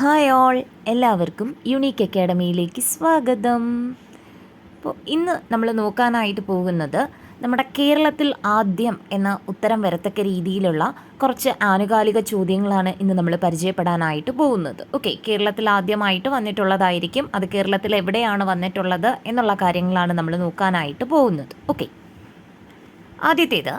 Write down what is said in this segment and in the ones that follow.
Hi all എല്ലാവർക്കും unique അക്കാഡമിയിലേക്ക് സ്വാഗതം. അപ്പോൾ ഇന്ന് നമ്മൾ നോക്കാനായിട്ട് പോകുന്നത് നമ്മുടെ കേരളത്തിൽ ആദ്യം എന്ന ഉത്തരം വരത്തക്ക രീതിയിലുള്ള കുറച്ച് ആനുകാലിക ചോദ്യങ്ങളാണ് ഇന്ന് നമ്മൾ പരിചയപ്പെടാനായിട്ട് പോകുന്നത്. ഓക്കെ കേരളത്തിൽ ആദ്യമായിട്ട് വന്നിട്ടുള്ളതായിരിക്കും. അത് കേരളത്തിൽ എവിടെയാണ് വന്നിട്ടുള്ളത് എന്നുള്ള കാര്യങ്ങളാണ് നമ്മൾ നോക്കാനായിട്ട് പോകുന്നത്. ഓക്കെ ആദ്യത്തേത്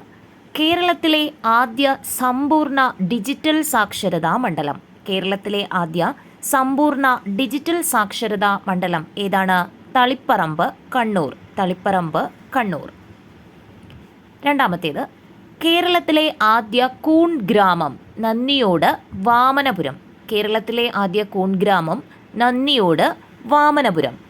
കേരളത്തിലെ ആദ്യ സമ്പൂർണ ഡിജിറ്റൽ സാക്ഷരതാ മണ്ഡലം. കേരളത്തിലെ ആദ്യ സമ്പൂർണ ഡിജിറ്റൽ സാക്ഷരതാ മണ്ഡലം. ഏതാണ്? തളിപ്പറമ്പ് കണ്ണൂർ. തളിപ്പറമ്പ് കണ്ണൂർ. രണ്ടാമത്തേത്. കേരളത്തിലെ ആദ്യ കൂൺ ഗ്രാമം നന്ദിയോട് വാമനപുരം. കേരളത്തിലെ ആദ്യ കൂൺ ഗ്രാമം നന്ദിയോട് വാമനപുരം.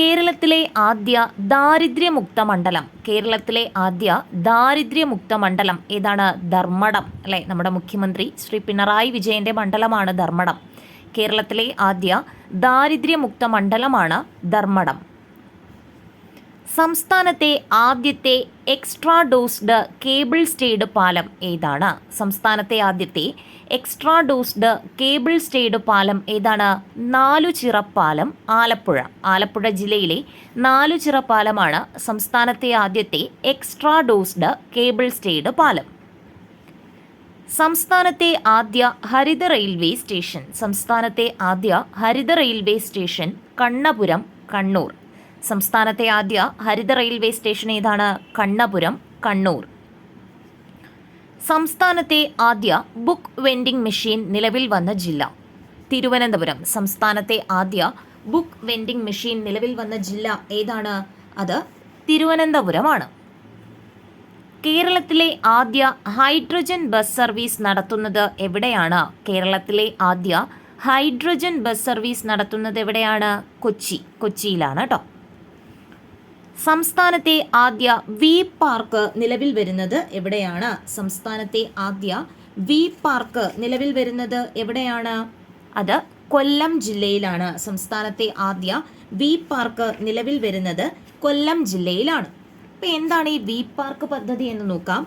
കേരളത്തിലെ ആദ്യ ദാരിദ്ര്യമുക്ത മണ്ഡലം. കേരളത്തിലെ ആദ്യ ദാരിദ്ര്യമുക്ത മണ്ഡലം ഏതാണ്? ധർമ്മടം അല്ലേ? നമ്മുടെ മുഖ്യമന്ത്രി ശ്രീ പിണറായി വിജയന്റെ മണ്ഡലമാണ് ധർമ്മടം. കേരളത്തിലെ ആദ്യ ദാരിദ്ര്യമുക്ത മണ്ഡലമാണ് ധർമ്മടം. സംസ്ഥാനത്തെ ആദ്യത്തെ എക്സ്ട്രാ ഡോസ്ഡ് കേബിൾ സ്റ്റേഡ് പാലം ഏതാണ്? സംസ്ഥാനത്തെ ആദ്യത്തെ എക്സ്ട്രാ ഡോസ്ഡ് കേബിൾ സ്റ്റേഡ് പാലം ഏതാണ്? നാലുചിറ പാലം ആലപ്പുഴ. ആലപ്പുഴ ജില്ലയിലെ നാലുചിറ പാലമാണ് സംസ്ഥാനത്തെ ആദ്യത്തെ എക്സ്ട്രാ ഡോസ്ഡ് കേബിൾ സ്റ്റേഡ് പാലം. സംസ്ഥാനത്തെ ആദ്യ ഹരിത റെയിൽവേ സ്റ്റേഷൻ. സംസ്ഥാനത്തെ ആദ്യ ഹരിത റെയിൽവേ സ്റ്റേഷൻ കണ്ണപുരം കണ്ണൂർ. സംസ്ഥാനത്തെ ആദ്യ ഹരിത റെയിൽവേ സ്റ്റേഷൻ ഏതാണ്? കണ്ണപുരം കണ്ണൂർ. സംസ്ഥാനത്തെ ആദ്യ ബുക്ക് വെൻഡിംഗ് മെഷീൻ നിലവിൽ വന്ന ജില്ല. തിരുവനന്തപുരം. സംസ്ഥാനത്തെ ആദ്യ ബുക്ക് വെൻഡിംഗ് മെഷീൻ നിലവിൽ വന്ന ജില്ല ഏതാണ്? അത് തിരുവനന്തപുരമാണ്. കേരളത്തിലെ ആദ്യ ഹൈഡ്രജൻ ബസ് സർവീസ് നടത്തുന്നത് എവിടെയാണ്? കേരളത്തിലെ ആദ്യ ഹൈഡ്രജൻ ബസ് സർവീസ് നടത്തുന്നത് എവിടെയാണ്? കൊച്ചി. കൊച്ചിയിലാണ് കേട്ടോ സംസ്ഥാനത്തെ ആദ്യ വി പാർക്ക് നിലവിൽ വരുന്നത് എവിടെയാണ്? സംസ്ഥാനത്തെ ആദ്യ വി പാർക്ക് നിലവിൽ വരുന്നത് എവിടെയാണ്? അത് കൊല്ലം ജില്ലയിലാണ്. സംസ്ഥാനത്തെ ആദ്യ വി പാർക്ക് നിലവിൽ വരുന്നത് കൊല്ലം ജില്ലയിലാണ്. അപ്പോൾ എന്താണ് ഈ വി പാർക്ക് പദ്ധതി എന്ന് നോക്കാം.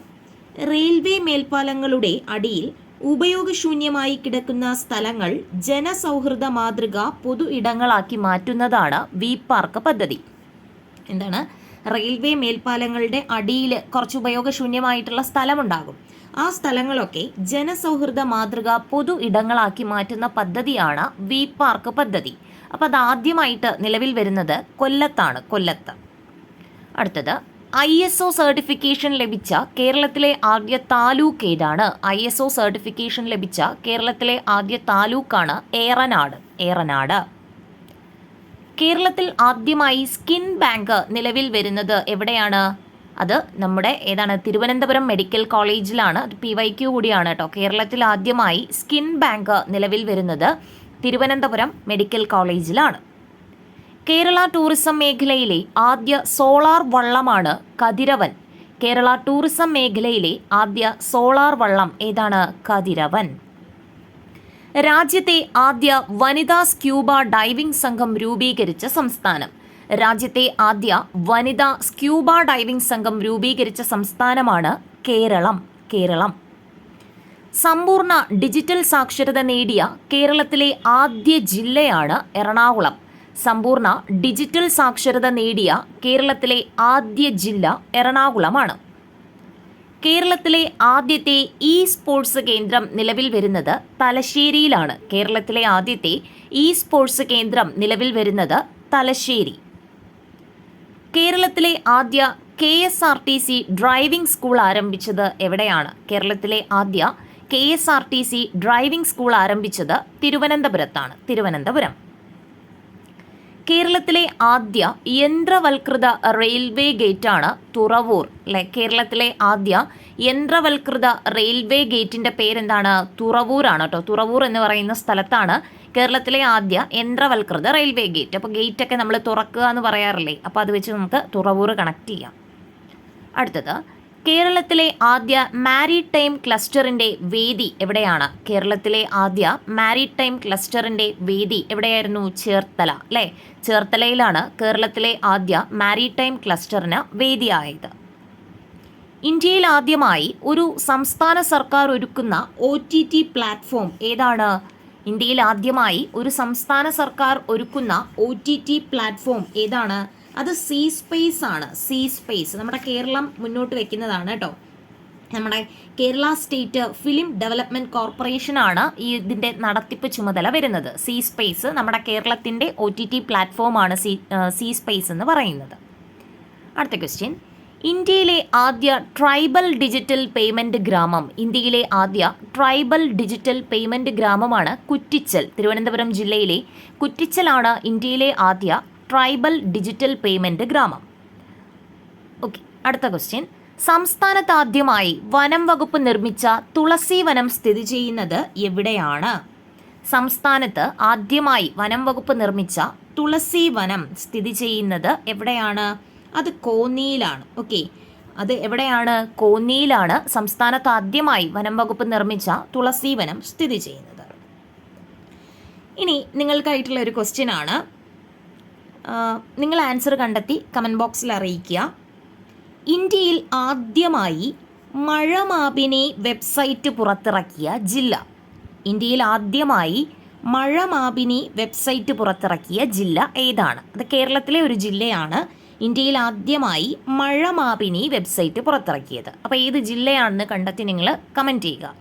റെയിൽവേ മേൽപ്പാലങ്ങളുടെ അടിയിൽ ഉപയോഗശൂന്യമായി കിടക്കുന്ന സ്ഥലങ്ങൾ ജനസൗഹൃദ മാതൃക പൊതു ഇടങ്ങളാക്കി മാറ്റുന്നതാണ് വി പാർക്ക് പദ്ധതി. എന്താണ്? റെയിൽവേ മേൽപ്പാലങ്ങളുടെ അടിയിൽ കുറച്ച് ഉപയോഗശൂന്യമായിട്ടുള്ള സ്ഥലമുണ്ടാകും. ആ സ്ഥലങ്ങളൊക്കെ ജനസൗഹൃദ മാതൃക പൊതു ഇടങ്ങളാക്കി മാറ്റുന്ന പദ്ധതിയാണ് വി പാർക്ക് പദ്ധതി. അപ്പോൾ അത് ആദ്യമായിട്ട് നിലവിൽ വരുന്നത് കൊല്ലത്താണ് കൊല്ലത്ത്. അടുത്തത് ഐ എസ് ഒ സർട്ടിഫിക്കേഷൻ ലഭിച്ച കേരളത്തിലെ ആദ്യ താലൂക്ക് ഏതാണ്? ഐ എസ് ഒ സർട്ടിഫിക്കേഷൻ ലഭിച്ച കേരളത്തിലെ ആദ്യ താലൂക്കാണ് ഏറനാട്. ഏറനാട്. കേരളത്തിൽ ആദ്യമായി സ്കിൻ ബാങ്ക് നിലവിൽ വരുന്നത് എവിടെയാണ്? അത് നമ്മുടെ ഏതാണ്? തിരുവനന്തപുരം മെഡിക്കൽ കോളേജിലാണ്. അത് പി വൈ ക്യു കൂടിയാണ് കേട്ടോ. കേരളത്തിൽ ആദ്യമായി സ്കിൻ ബാങ്ക് നിലവിൽ വരുന്നത് തിരുവനന്തപുരം മെഡിക്കൽ കോളേജിലാണ്. കേരള ടൂറിസം മേഖലയിലെ ആദ്യ സോളാർ വള്ളമാണ് കതിരവൻ. കേരള ടൂറിസം മേഖലയിലെ ആദ്യ സോളാർ വള്ളം ഏതാണ്? കതിരവൻ. രാജ്യത്തെ ആദ്യ വനിതാ സ്ക്യൂബ ഡൈവിംഗ് സംഘം രൂപീകരിച്ച സംസ്ഥാനം. രാജ്യത്തെ ആദ്യ വനിതാ സ്ക്യൂബ ഡൈവിംഗ് സംഘം രൂപീകരിച്ച സംസ്ഥാനമാണ് കേരളം. കേരളം. സമ്പൂർണ ഡിജിറ്റൽ സാക്ഷരത നേടിയ കേരളത്തിലെ ആദ്യ ജില്ലയാണ് എറണാകുളം. സമ്പൂർണ ഡിജിറ്റൽ സാക്ഷരത നേടിയ കേരളത്തിലെ ആദ്യ ജില്ല എറണാകുളമാണ്. കേരളത്തിലെ ആദ്യത്തെ ഇ സ്പോർട്സ് കേന്ദ്രം നിലവിൽ വരുന്നത് തലശ്ശേരിയിലാണ്. കേരളത്തിലെ ആദ്യത്തെ ഇ സ്പോർട്സ് കേന്ദ്രം നിലവിൽ വരുന്നത് തലശ്ശേരി. കേരളത്തിലെ ആദ്യ K S R T C driving school ആരംഭിച്ചത് എവിടെയാണ്? കേരളത്തിലെ ആദ്യ K S R T C driving school ആരംഭിച്ചത് തിരുവനന്തപുരത്താണ്. തിരുവനന്തപുരം. കേരളത്തിലെ ആദ്യ യന്ത്രവൽകൃത റെയിൽവേ ഗേറ്റാണ് തുറവൂർ. അല്ലെ കേരളത്തിലെ ആദ്യ യന്ത്രവൽകൃത റെയിൽവേ ഗേറ്റിന്റെ പേരെന്താണ്? തുറവൂരാണ് കേട്ടോ തുറവൂർ എന്ന് പറയുന്ന സ്ഥലത്താണ് കേരളത്തിലെ ആദ്യ യന്ത്രവൽകൃത റെയിൽവേ ഗേറ്റ്. അപ്പോൾ ഗേറ്റൊക്കെ നമ്മൾ തുറക്കുക എന്ന് പറയാറില്ലേ? അപ്പോൾ അത് വെച്ച് നമുക്ക് തുറവൂർ കണക്ട് ചെയ്യാം. അടുത്തത് കേരളത്തിലെ ആദ്യ മാരിടൈം ക്ലസ്റ്ററിന്റെ വേദി എവിടെയാണ്? കേരളത്തിലെ ആദ്യ മാരിടൈം ക്ലസ്റ്ററിന്റെ വേദി എവിടെയായിരുന്നു? ചേർത്തല അല്ലേ? ചേർത്തലയിലാണ് കേരളത്തിലെ ആദ്യ മാരിടൈം ക്ലസ്റ്ററിന് വേദിയായത്. ഇന്ത്യയിൽ ആദ്യമായി ഒരു സംസ്ഥാന സർക്കാർ ഒരുക്കുന്ന ഒ ടി ടി പ്ലാറ്റ്ഫോം ഏതാണ്? ഇന്ത്യയിൽ ആദ്യമായി ഒരു സംസ്ഥാന സർക്കാർ ഒരുക്കുന്ന ഒ ടി ടി പ്ലാറ്റ്ഫോം ഏതാണ്? അത് സീ സ്പേസ് ആണ്. C space. നമ്മുടെ കേരളം മുന്നോട്ട് വെക്കുന്നതാണ് കേട്ടോ നമ്മുടെ കേരള സ്റ്റേറ്റ് ഫിലിം ഡെവലപ്മെന്റ് കോർപ്പറേഷനാണ് ഈ ഇതിന്റെ നടത്തിപ്പ് ചുമതല വരുന്നത്. സി സ്പേസ് നമ്മുടെ കേരളത്തിന്റെ ഒ ടി ടി പ്ലാറ്റ്ഫോമാണ് സി സീ സ്പേസ് എന്ന് പറയുന്നത്. അടുത്ത ക്വസ്റ്റ്യൻ. ഇന്ത്യയിലെ ആദ്യ ട്രൈബൽ ഡിജിറ്റൽ പേയ്മെന്റ് ഗ്രാമം. ഇന്ത്യയിലെ ആദ്യ ട്രൈബൽ ഡിജിറ്റൽ പേയ്മെന്റ് ഗ്രാമമാണ് കുറ്റിച്ചൽ. തിരുവനന്തപുരം ജില്ലയിലെ കുറ്റിച്ചലാണ് ഇന്ത്യയിലെ ആദ്യ ട്രൈബൽ ഡിജിറ്റൽ പേയ്മെന്റ് ഗ്രാമം. ഓക്കെ അടുത്ത ക്വസ്റ്റ്യൻ. സംസ്ഥാനത്ത് ആദ്യമായി വനം വകുപ്പ് നിർമ്മിച്ച തുളസി വനം സ്ഥിതി ചെയ്യുന്നത് എവിടെയാണ്? സംസ്ഥാനത്ത് ആദ്യമായി വനം വകുപ്പ് നിർമ്മിച്ച തുളസി വനം സ്ഥിതി ചെയ്യുന്നത് എവിടെയാണ്? അത് കോന്നിയിലാണ്. ഓക്കെ അത് എവിടെയാണ്? കോന്നിയിലാണ് സംസ്ഥാനത്ത് ആദ്യമായി വനം വകുപ്പ് നിർമ്മിച്ച തുളസി വനം സ്ഥിതി ചെയ്യുന്നത്. ഇനി നിങ്ങൾക്കായിട്ടുള്ള ഒരു ക്വസ്റ്റ്യൻ ആണ് നിങ്ങൾ ആൻസർ കണ്ടെത്തി കമന്റ് ബോക്സിൽ അറിയിക്കുക. ഇന്ത്യയിൽ ആദ്യമായി മഴമാപിനി വെബ്സൈറ്റ് പുറത്തിറക്കിയ ജില്ല. ഇന്ത്യയിൽ ആദ്യമായി മഴമാപിനി വെബ്സൈറ്റ് പുറത്തിറക്കിയ ജില്ല ഏതാണ്? അത് കേരളത്തിലെ ഒരു ജില്ലയാണ്. ഇന്ത്യയിൽ ആദ്യമായി മഴമാപിനി വെബ്സൈറ്റ് പുറത്തിറക്കിയത്. അപ്പോൾ ഏത് ജില്ലയാണെന്ന് കണ്ടെത്തി നിങ്ങൾ കമന്റ് ചെയ്യുക.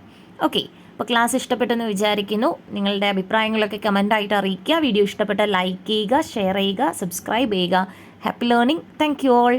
ഓക്കെ. അപ്പോൾ ക്ലാസ് ഇഷ്ടപ്പെട്ടെന്ന് വിചാരിക്കുന്നു. നിങ്ങളുടെ അഭിപ്രായങ്ങളൊക്കെ കമന്റായിട്ട് അറിയിക്കുക. വീഡിയോ ഇഷ്ടപ്പെട്ട ലൈക്ക് ചെയ്യുക ഷെയർ ചെയ്യുക സബ്സ്ക്രൈബ് ചെയ്യുക. Happy learning thank you all